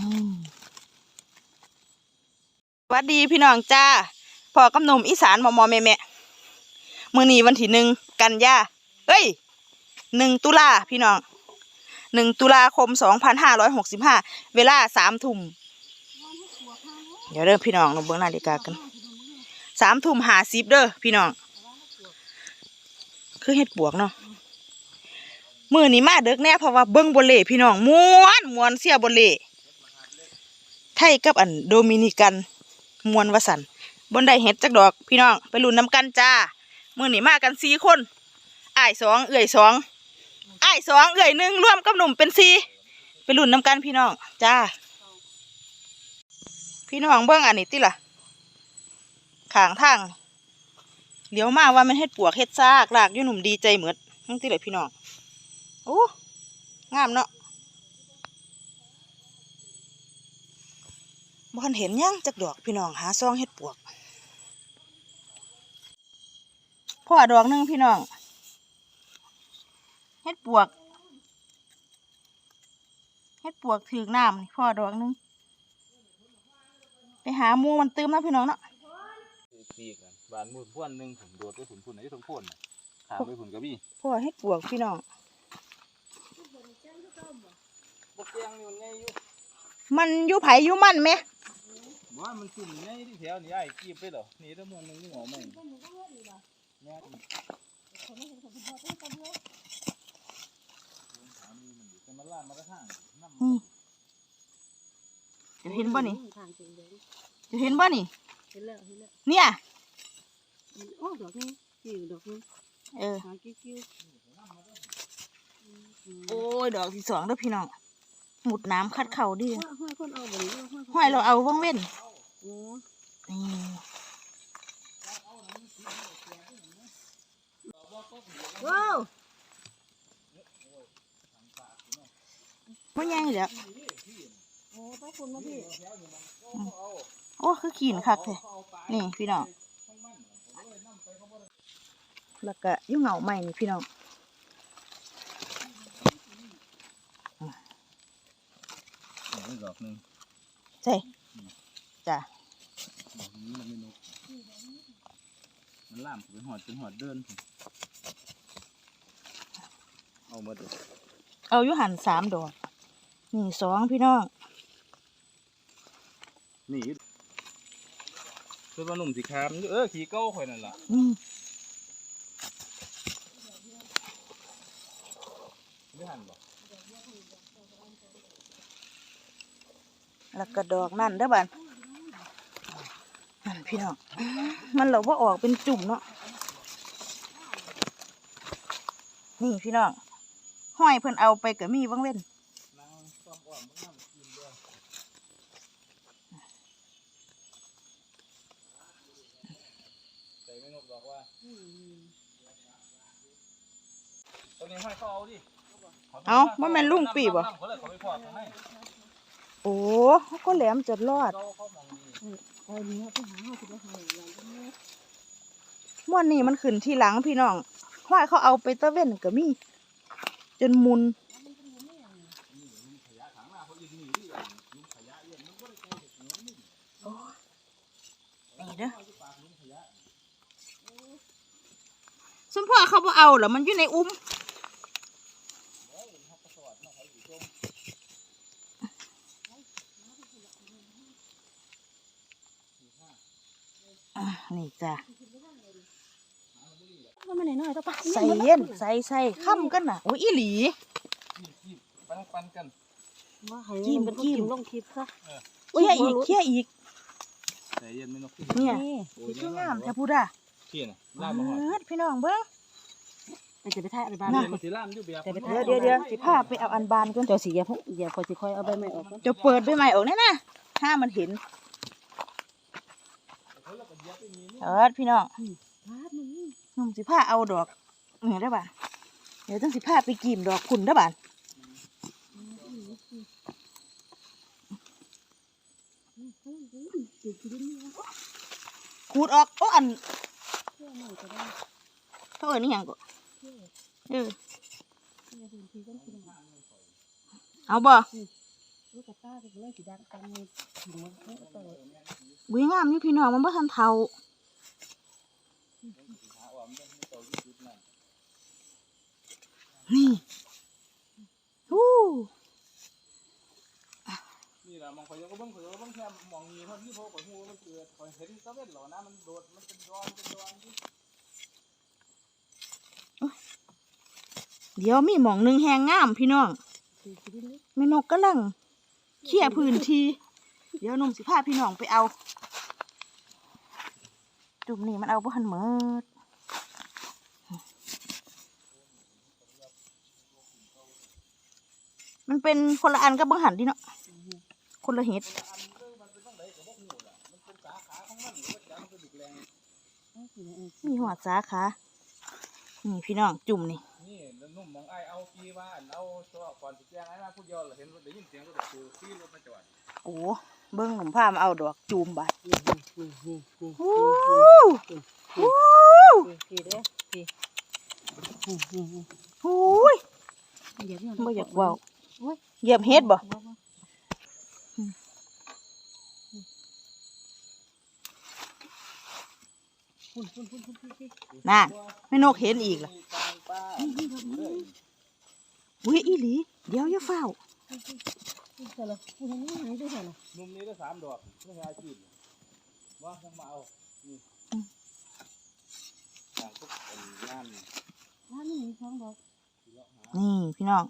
สวัสดีพี่น้องจ้าพอกับหนุ่มอีสานมอมอแม่แม่มือนีวันที่หนึ่งกันยาเฮ้ยหนึ่งตุลาพี่น้องหนึ่งตุลาคมสองพันห้าร้อยหกสิบห้าเวลาสามทุ่มเดี๋ยวเริ่มพี่น้องเราเบิ่งนาฬิกากันสามทุ่มหาสิบเด้อพี่น้อง คือเห็ดปวกเนาะมือนี้มาเด็กแน่เพราะว่าเบิ้งบอลเล่พี่น้องม้วนม้วนเสียบอลเล่ ไทยกับอันโดมินิกันมวนวสันบนได้เห็ดจักดอกพี่น้องไปลุ้นน้ำกันจ้ามือนี้มากันสี่คนอ้ายสองเอื่อยสองอ้ายสองเอื่อยหนึ่งร่วมกับหนุ่มเป็นสี่ไปลุ้นน้ำกันพี่น้องจ้า พี่น้องเบิ้องอันนี้ติล่ะขางทางเดี๋ยวมาว่ามันเฮ็ดปวกเฮ็ดซากลากยู่หนุ่มดีใจเหมือดนั่งที่ไหนพี่น้องโอ้งามเนาะ บ่ทันเห็นหยังจักดอกพี่น้องหาซองเฮ็ดปวกพ่อดอกหนึงพี่น้องเฮ็ดปวกเฮ็ดปวกถือกน้ำนี่พ่อดอกหนึงไปหาหมูมันตื้มนะพี่น้องเนาะปีกอะบานมือพ่วนหนึ่งผมโดดไปผุนพุ่นไอ้ทั้งพ่นน่ะขามไปผุนกระบี่พ่อเฮ็ดปวกพี่น้องบกเตียงนี่มันไงอยู่ มันอยู่ไผอยู่มันไหมบ้านมันสุ่มไงที่แถวนี่ไอ้กีบไปเหรอนี่ถ้ามองมึงนี่หงอไหมแม่อีกถามนี่มันอยู่จะมาล่ามากระทั่งน้ำนี่จะเห็นบ่นี่จะเห็นบ่นี่เห็นแล้วเห็นแล้วเนี่ยโอ้ดอกนี้นี่ดอกนี้เออหากิ้วกิ้วโอ้ยดอกที่สองเด้อพี่น้อง หมุดน้ำคัดเข่าดิห้อยห้อยคนเอาบ่นี้ห้อยเราเอาว่างเว้นโอ้นี่ว้าวมันยังอยู่แล้วโอ้ป้าคุณมาพี่โอ้คือขีนคักแท้นี่พี่น้องแล้วก็อยุ่งเหงาใหม่นี่พี่น้อง นี่ดอกหนึ่งใช่จ้ะดอกนี้มันไม่นกมันล่ามไปหอดจนหอดเดิน เอามาดูเอาอยู่หันสามดอกนี่สองพี่น้องนี่คือว่าหนุ่มสีคามอยู่เออขี่เก้าข่อยนั่นล่ะนี่ไม่หันบ่ แล้วก็ดอกนั่นเด้อบันนั่นพี่น้องมันเหลาว่าออกเป็นจุ่มเนาะนี่พี่น้องห้อยเพิ่นเอาไปก็มีว่างเว้นนางต้อมอ้อมบ้างน้ำกินด้วยใส่ไม่นกดอกว่าตรงนี้ให้เขาเอาดิเอาว่าแม่นลุงปีบ่ โอ้เขาก็แหลมจดรอดเขาเขามองดีโอ้ยนี่ไปหาห้อวันนี่ยม่วนนี่มันขึ้นที่หลังพี่น้องห้อยเขาเอาไปตะเว้นก็มีจนมุนนี่เด้อสมพ่อเขาบ่เอาเหรอมันอยู่ในอุ้ม นี่จ้ะว่ามันน้อยๆตัวปะใส่เย็นใส่ใส่ค่ำกันน่ะโอ้ยอีหลีจีบปันปันกันมาให้มันกินลงคลิปซะโอ้ยอย่าอีกเคี่ยอีกแต่เย็นไม่นกเนี่ยนี่สิคืองามแท้พูดอะเขี้ยน่ะล่ามมาหอดเอิ้นพี่น้องเบิ่งมันจะไปถ่ายอะไรบ้างเนี่ยมันสิล่ามอยู่แบบแต่ไปเดี๋ยวเดี๋ยวเดี๋ยวสิพาไปเอาอันบานก่อนเจ้าสีอย่าพกอย่าพอสิคอยเอาใบไม้ออกก่อนจะเปิดใบใหม่ออกแน่นะถ้ามันเห็น เอิ้นพี่น้องพาดมึงหนุ่มสิพาเอาดอกนี่ได้ป่ะเดี๋ยวต้องสิพาไปกีมดอกคุณได้ป่ะขูดออกโอ้อันเชื่อหน่อยก็ได้เขาเอิ้นนี่หยังก็เออเชื่อพื้นที่กันกินเอาบ่ลูกกระต้าก็เลยสิดังกันมีถึงมันเพิ่นก็เลยบุยงามอยู่พี่น้องมันบ่ทันเท่า หาว่ามันต้องมีตัวยุดนั่น นี่ฮู้นี่แหละมองข่อยก็เบิ่งข่อยก็เบิ่งแค่มองนี้เท่าที่พอข่อยฮู้ว่ามันเกิดข่อยเห็นตะเวนหล่านะมันโดดมันเป็นดอนเป็นดอนที่เดี๋ยวมีหมองหนึ่งแหงงามพี่น้องแม่นกกำลังเคลียพื้นที เดี๋ยวนุ่มสิพาพี่น้องไปเอาจุ่มนี่มันเอาบ่ทันหมดมัน เป็นคนละอันกับบังหันดิเนาะคนละเห็ดมีหัวสาขานี่พี่น้องจุ่มนี่นี่นุ่มมองไอ้เอากีว่าเอาตัวก่อนสิแจ้งไอ้มาพูดยอเห็นรถได้ยินเสียงรถคือขี่รถมาจอดโอ้เบิ้งหนุ่มพามาเอาดอกจูมบาดนี่นี่นี่นี่นี่วู้นี่วู้นี่นี่เด้อนี่นี่นี่นี่หูยอย่าเพิ่งอยากว้า เหยียบเฮ็ดบ่น่ะแม่นกเห็นอีกล่ะกลางป้าอุ้ยอีหลี เดี๋ยวอย่าเฝ้าพุ่นใส่ละพุ่นทางนี้หายด้วยใส่ละนุ่มนี้ได้สามดอกไม่ใช่อาชีพว่าต้งมาเอานี่งานร้านนี้มีสองดอกนี่พี่น้อง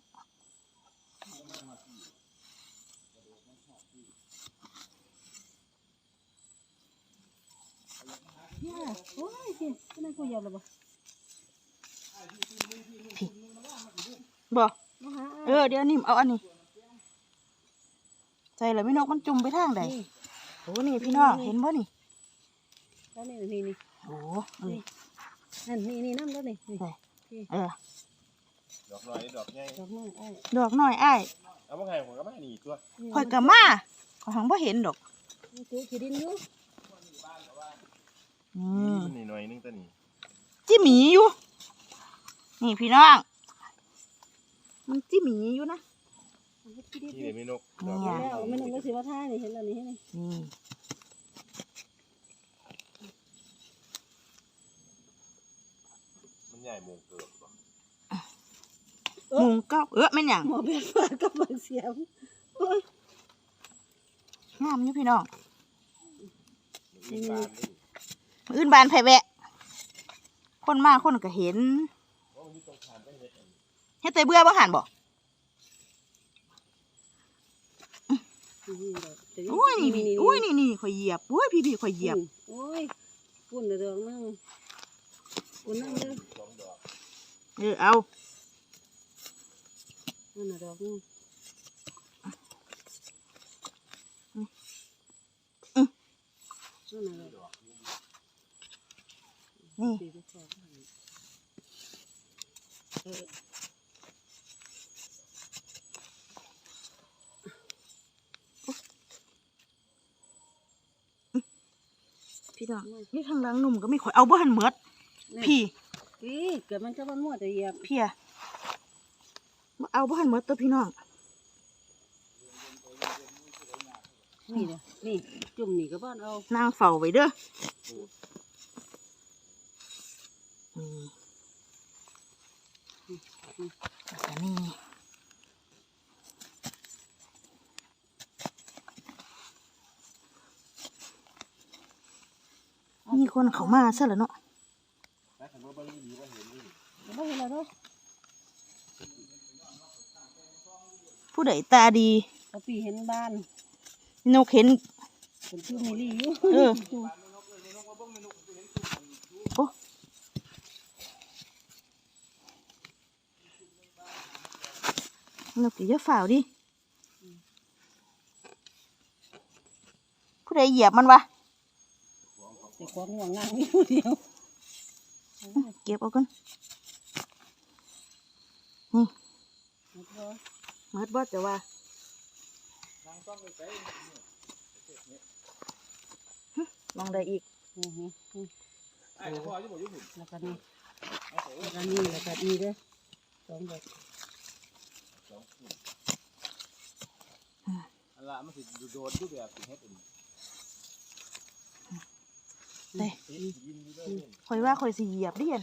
เนี่ย โอ้ยสิอันนั้นกูเหยียบแล้วบ่บ่มาหาเออเดี๋ยวนิ่มเอาอันนี้ใจเลยแม่นกมันจุ่มไปทางใดนี่โอ้นี่พี่น้องเห็นบ่นี่แล้วนี่นี่นี่โอ้เออนั่นนี่นี่น้ำแล้วนี่นี่เออดอกน้อยดอกใหญ่ดอกไม้ไอ้ดอกน้อยอ้ายเอามาไงผมก็มาหนีตัวข่อยก็มาข่อยหังบ่เห็นดอกนี่ตัวขี้ดินอยู่ อืมมันนี่หน่อยนึงตัวนี้จิหมีอยู่ นี่พี่น้อง มันจิหมีอยู่นะมันก็ขี้ดินอนี่ยู่เดี๋ยวมีนกเนี่ดอกยแล้วไม่ต้องก็สิว่าท่านี่เห็นแล้วนี่เห็นไหมนี่มันใหญ่โมงเกิดบ่มุงเก้าเออแม่นหยังหมอแบบฟ้ากับบางเสียงโอ้ยงามอยู่พี่น้องมันมีบานนี่มื้ ออื่นบานไผแวะ คนมาคนก็เห็นเพราะมันอยู่ตรงขามก็เห็ดอันนี้เฮ็ดแต่เบื่อบ่หันบ่นี่ดอกแต่อุ้ยนี่พี่อุ้ยนี่นี่ข่อยเหยียบอุ้ยพี่พี่ข่อยเหยียบโอ้ยปุ่นเดือดนึงปุ่นนั่งเด้อสองดอกเออเอานั่นน่ะดอกนึงนั่นน่ะดอก นี่สี่สิบสองเออพี่น้องนี่ทางหลังหนุ่มก็มีข่อยเอาบ่หันหมดพี่พี่เกิดมันจะมันมั่วแต่เหยียบเพียบ่เอาบ่หันหมดตัวพี่น้องนี่เด้อนี่จุ่มนี่ก็บ้านเอานางเฝ้าไว้เด้ออืม แล้วก็นี่มีคนเขามาซะแล้วเนาะถ้าสมามันดีว่าเห็นนี่ก็บ่เนแล้วเด้อผู้ใดตาดีปีเห็นบ้าน นกเห็นเป็นจุ่มนี่ลี่อยู่เออ จุ่ม โอ้ นกอย่าฝ่าวดิผู้ใดเหยียบมันวะแต่ของห่วงงานอยู่เดียวเก็บเอากันหมดบ่เมิดบอจะว่าทางต้องไปใส่มองได้อีกอือฮึอือไอ้พ่อจะบอกยุ่งหุ่นแล้วก็นี่แล้วก็นี่แล้วก็นี่เด้อสอง ดอกละมันสิโดดอยู่แบบสิเฮ็ดอันนี้เด้ติดยินดีด้วยเนี่ยข่อยว่าข่อยสิเหยียบเดิเห็น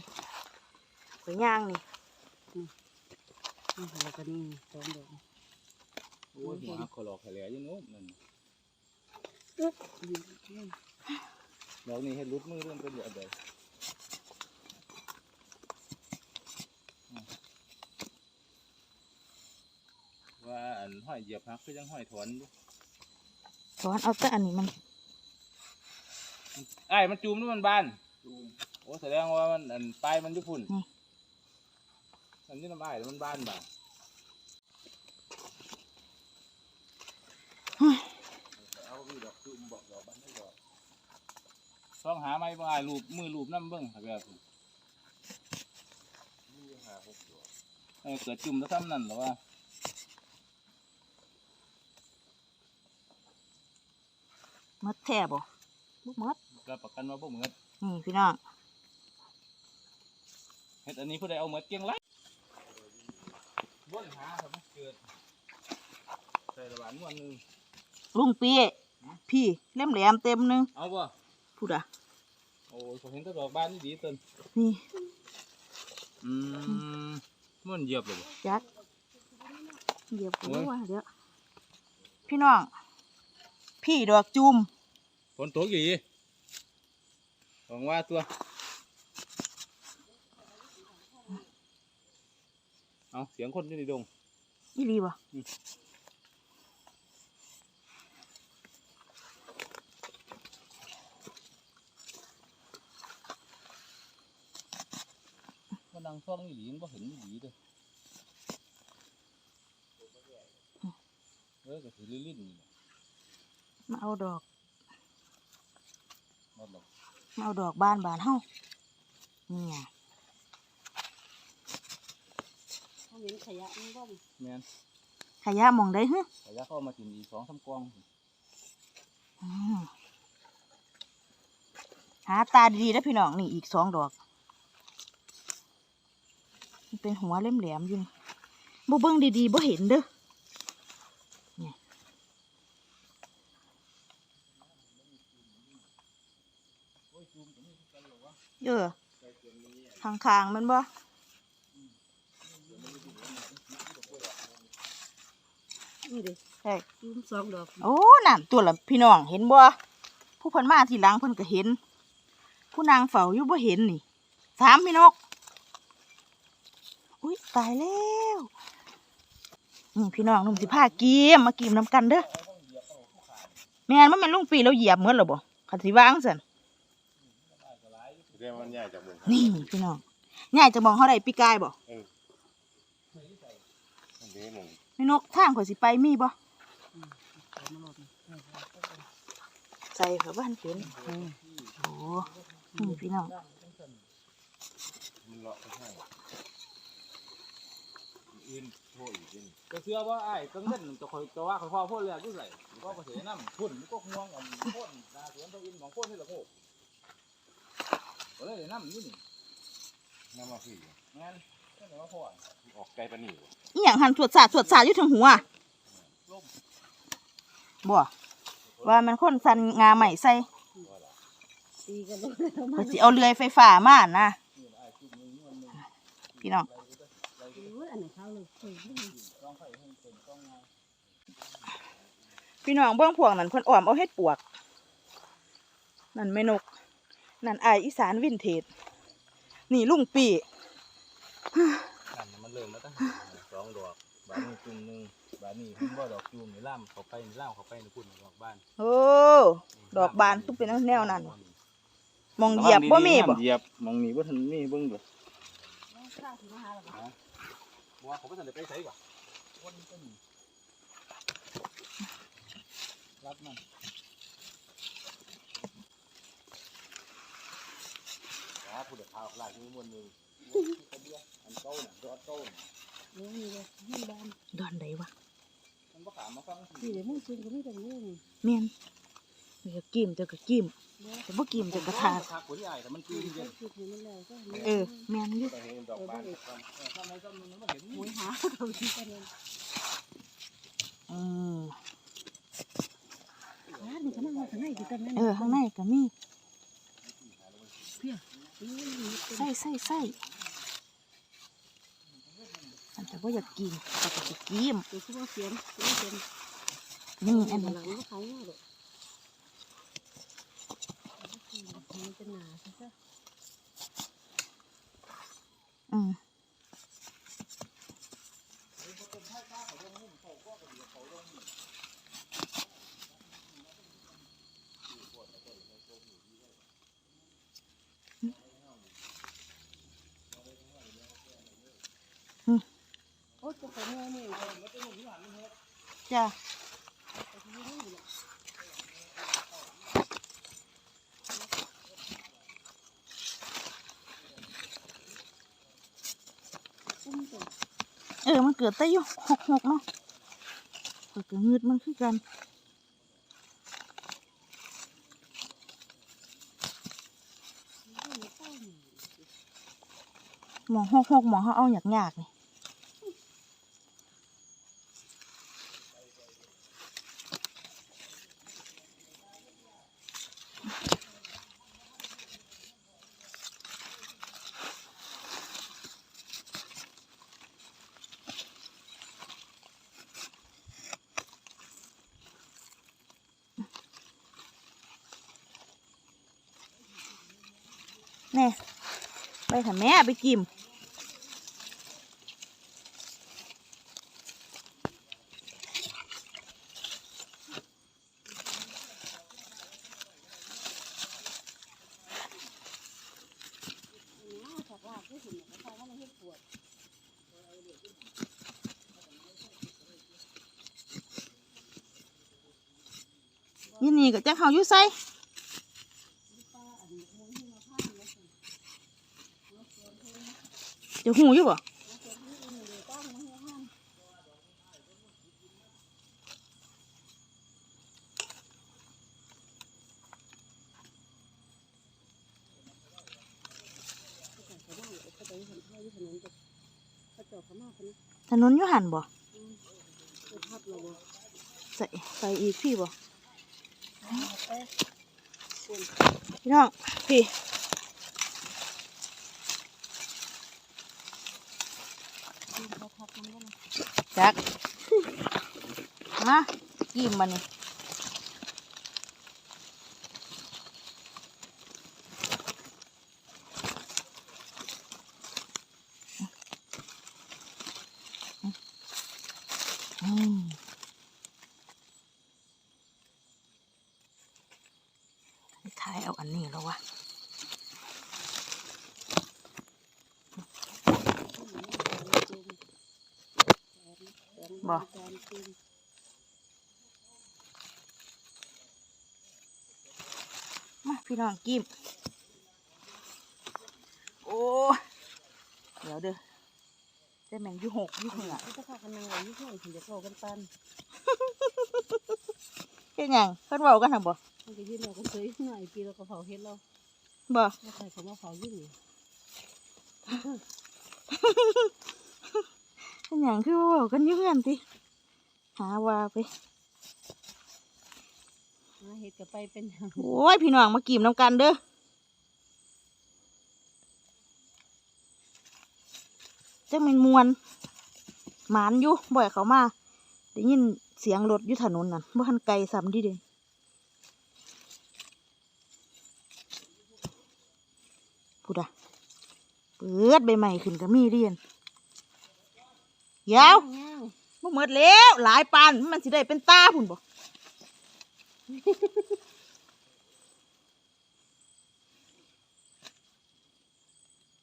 ข่อยย่างนี่นี่แล้วก็นี่สองดอกโอ้ยหัวหักคอหลอกแผลอยู่โน้มนั่นอึ๊บอยู่นี่ดอกนี้เฮ็ดรุดมือเริ่มเป็นเหลือใด ว่าอันห้อยเหยียบหักคือยังห้อยถอนอยู่ถอนเอาแต่อันนี้มันไอ้ายมันจูมแล้วมันบานจูมโอ้แสดงว่ามันอันปลายมันอยุพุ่นมันอยี่น้ำไอ้ายแล้วมันบานบ่าเอาพี่ดอกจูมบอกดอกบานไม่ดอกต้องหาไม้บ่อ้ายรูปมือรูปน้ำเบิ้งแบบนี่หาหกตัวเออเกิดจุ่มแล้วซ้ำนั่นเหรอวะ มดแท้บ่บ่หมดก็ประกันว่าพวกเหมือนนี่พี่น้องเฮ็ดอันนี้ผู้ใดเอาเหมือนเกียงไรบ้นหาครับมันเกิดใส่ระหว่างนวลหนึง ลุงปีพี่เล่มแหลมเต็มหนึงเอาป่ะพูดอะโอ้ยผมเห็นแตดอกบ้านนี่ดีเต้นนี่อืมมันเหยียบเลยบ่ จัดเหยียบหัวโอ้ย ว่าเดี๋ยวพี่น้องพี่ดอกจุ่ม ฝนตกอีกหวังว่าตัวเอาเสียงคนอยู่ในดงอีหลีบ่มันดังซ่องอีหลีมันบ่เห็นอีหลีเลยเออก็ถือลิ้นลิ้นนี่แหละมาเอาดอกบ่หรอก มาเอาดอกบ้านบานเฮานี่ไงเขาเห็นขยะมันบ่มแม่นขยะหมองได้ฮึขอยาเข้ามากินอีกสองสามกล่องอืมหาตาดีๆนะพี่น้องนี่อีกสองดอกมันเป็นหัวเล่มแหลมๆอยู่นี่บ่เบิ่งดีๆบ่เห็นเด้อนี่เออ ทางๆมันบ่นี่เด้ใช่จุ่มสองดอกโอ้นั่นตัวละพี่น้องเห็นบ่ผู้เพิ่นมาทีหลังเพิ่นก็เห็น ผู้นางเฝ้าอยู่บ่เห็นนี่สามพี่นก อุ้ยตายแล้วนี่พี่น้องหนุ่มสิพากีมมากีมน้ำกันเด้อแม่นมันแม่นลุงปีแล้วเหยียบเหมือนหรอบ่คันสิวางซั่น เรียกว่ามันใหญ่จากมึงนี่พี่น้องง่ายจะมองเฮาได้ปีกายบ่มันเด้มึงแม่นกทางข่อยสิไปมีบ่ใส่เผื่อบ้านเห็นโอ้นี่พี่น้องมันเลาะไปให้อื่นโทษอีกนี่ก็เชื่อว่าไอ้กังเล่นจะคอยจะว่าคอยพ่อพ่นเลยด้วยใส่ก็กระเสียน้ำพ่นก็ห่วงอันพ่นนาสวนตัวอินของพ่นนี่แหละโค ก็เลยน้ำนี่นี่น้ำมาพี่งั้นก็เลยว่าพ่อออกไกลปะนี่วะอีหยังหันสวดสาดสวดสาดอยู่ถึงหัวล่มบ่ว่ามันคนสันงาใหม่ใส่ตีกันเลยเพิ่นสิเอาเลื่อยไฟฟ้ามานะนี่ไอ้จุ่มนึงมันนึงพี่น้องโอ้ยอันไหนเขาเลยเฮ้ยนี่ต้องไฟให้เป็นต้องไงพี่น้องเบื้องพวกนั้นเพิ่นอ้อมเอาเฮ็ดปวก นั่นแม่นก นั่นอายอีสานวินเทจนี่ลุงปีนั่นมันเริ่มมาตั้งสองดอกบานนี้จุ่มนึงบานนี้พุ่นบ่ดอกจุ่มในล่ามเขาไปในล่ามเขาไปในพุ่นดอกบ้านโอ้ดอกบานตุ๊บเป็นแนวนั้นมองเหยียบบ่มีบ่เหยียบมองมีบ่ทันมีเบิ่งเด้อข้าวถึงมาหาแล้วบ่บ่ว่าเขาบ่ทันได้ไปไสบ่คนต้นรับมันาผู้เด็กพาออกลากนี้มวนหนึ่งอันเก่าน่ะดอดเก่าน่ะเดี๋ยวนี่เลยนี่บ้านดอนใดวะมันบ่ขามมาฟังสินี่เดี๋ยวมึงกินก็ไม่ต้องเรื่องแม่นนี่ก็กิ้มเจ้าก็กิ้มแต่บ่กิ้มเจ้าก็ทาทักผลใหญ่แต่มันคือเย็นคิดนี่มันแล้วก็เออแม่นอยู่ไปเห็นดอกบานเออทำไมซ้ำนึงมันเห็นหมุนหาตรงนี้กันเลยอืมมันก็นั่งข้างในติดกันนั่นเออข้างในก็มีเพี้ยนี่นี่ ใส่ใส่ใส่อันแต่ว่าอยากกินแต่ก็จะกินตัวคือว่าเสียมเสียมนี่อันนหนี้ลังเขาหรอกมันจะหนาใช่ไหมอืม โอ้ตัวเขาเนี่ยนี่จ้ะเออ มันเกิดแต่อยู่หกหกเนาะเกิดเงืดมันคือกันหมอหกหกหมอเขาเอาอยากยากนี่ แน่ไปค่ะแม่ไปกิมยินนี่ก็จะเขายู่ไส เดี๋ยวหูอยู่บ่ถนนยู่หันบ่ไปพับเราบ่ใส่ใส่อีกพี่บ่พี่น้องพี่ จัก ฮะกินมันนี่อืมถ่ายเอาอันนี้แล้ววะ บ่ มาพี่น้องกิมโอ้เดี๋ยวเด้อแต่แม่งอยู่หกอยู่เหงือเขาจะพากันนั่งไว้ที่ห้องถึงจะเข้ากันปันเฮ็ดหยังเพิ่นเว้ากันหั่นบ่มันก็ยืนเราก็เซยหน่อยปีเราก็เผาเฮ็ดเราบ่ไม่ใช่เขามาเผายื่นนี่เฮ็ดหยังคือเว้ากันอยู่เฮือนติ หาว่าไปหาเฮ็ดก็ไปเป็นหยังโอ้ยพี่น้องมากิมน้ำกันเด้อจังแม่นมวนหมานอยู่บ่อยเขามาได้ยินเสียงรถอยู่ถนนนั่นบ่ทันไกลซ้ำดิเด้พูดอะเปิดใบใหม่ขึ้นก็มีเรียนยาวย่าง บ่หมดแล้วหลายปานมันสิได้เป็นตาพุ่นบ่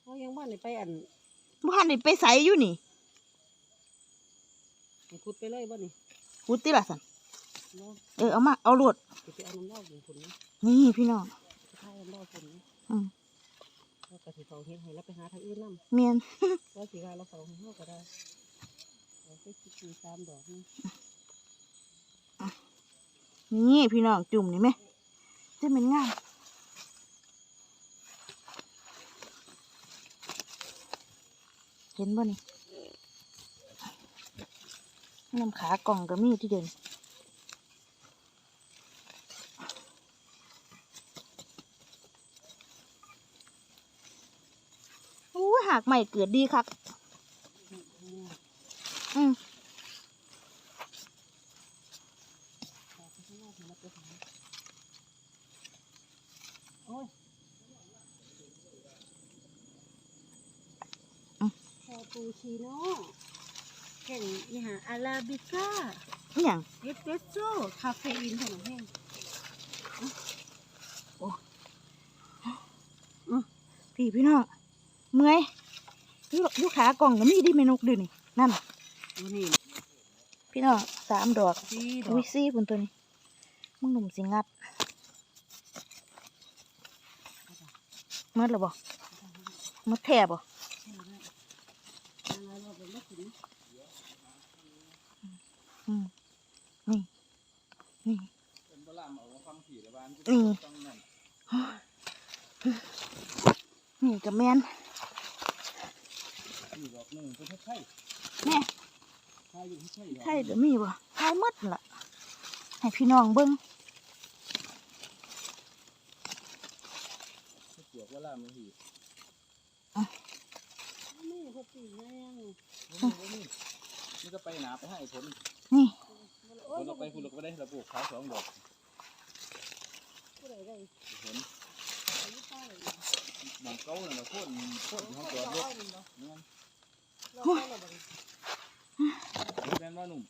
เขายังบ้านไปอันบ่ทันได้ไปไสอยู่นี่ให้ขุดไปเลยบ่นี่พูดติล่ะสันเนาะเออเอามาเอาโลดจะไปเอาน้ำเหล้าของคุณนะนี่พี่น้องไปทายน้ำเหล้าคุณนะอืมแล้วก็สิเผาเฮ็ดให้แล้วไปหาทางอื่นนำเมียนว่าสิว่าเราเผาให้เฮาก็ได้เรา นี่พี่น้องจุ่มนี่ไหมจะเป็นง่ายเห็นบ่นี่น้ำขากล่องกระมีที่เดินอู้หากใหม่เกิดดีครับ ปูชิโน่แข่งนี่ฮะอาราบิก้าอหย่างเอสเปรสโซ่คาเฟอีนขนมแห้งพี่พี่น้องเมื่อยอยุยุขากล่องก็มีดิเมนกด้วยนี่นั่นดูนี่พี่น้องสามดอกดีดออุ้ยกซี่ปุ่นตัวนี้มึงหนุ่มสิงัดเมื่อหรอบ่เมื่อแทบบ่ อะไรเราเป็นลูกขุน อืมนี่ นี่ เป็นโบราณเอาฟังผีละบ้า นอืมต้องนั่นนี่กับแมนนี่ดอกหนึงเป็นไข่แม่ไข่อยู่ที่ไข่ใช่เดี๋ยวมีบ่ใช่มดนั่นล่ะ ให้พี่น้องเบิ่งปลวกว่าล่ามันหีนี่เขาปีกนะยังนี่นี่นี่ก็ไปหนาไปให้ผลนี่โอ้ผยลเราไปคุณเราก็ได้ระบุขายสองดอก ผู้ใดได้ผลอายุเท่าไหร่บางเก้าเนี่ยเราโคตรโคตรห้องตัวรถเนี่ยเราเข้าเราบ่ได้แม่นว่าหนุ่ม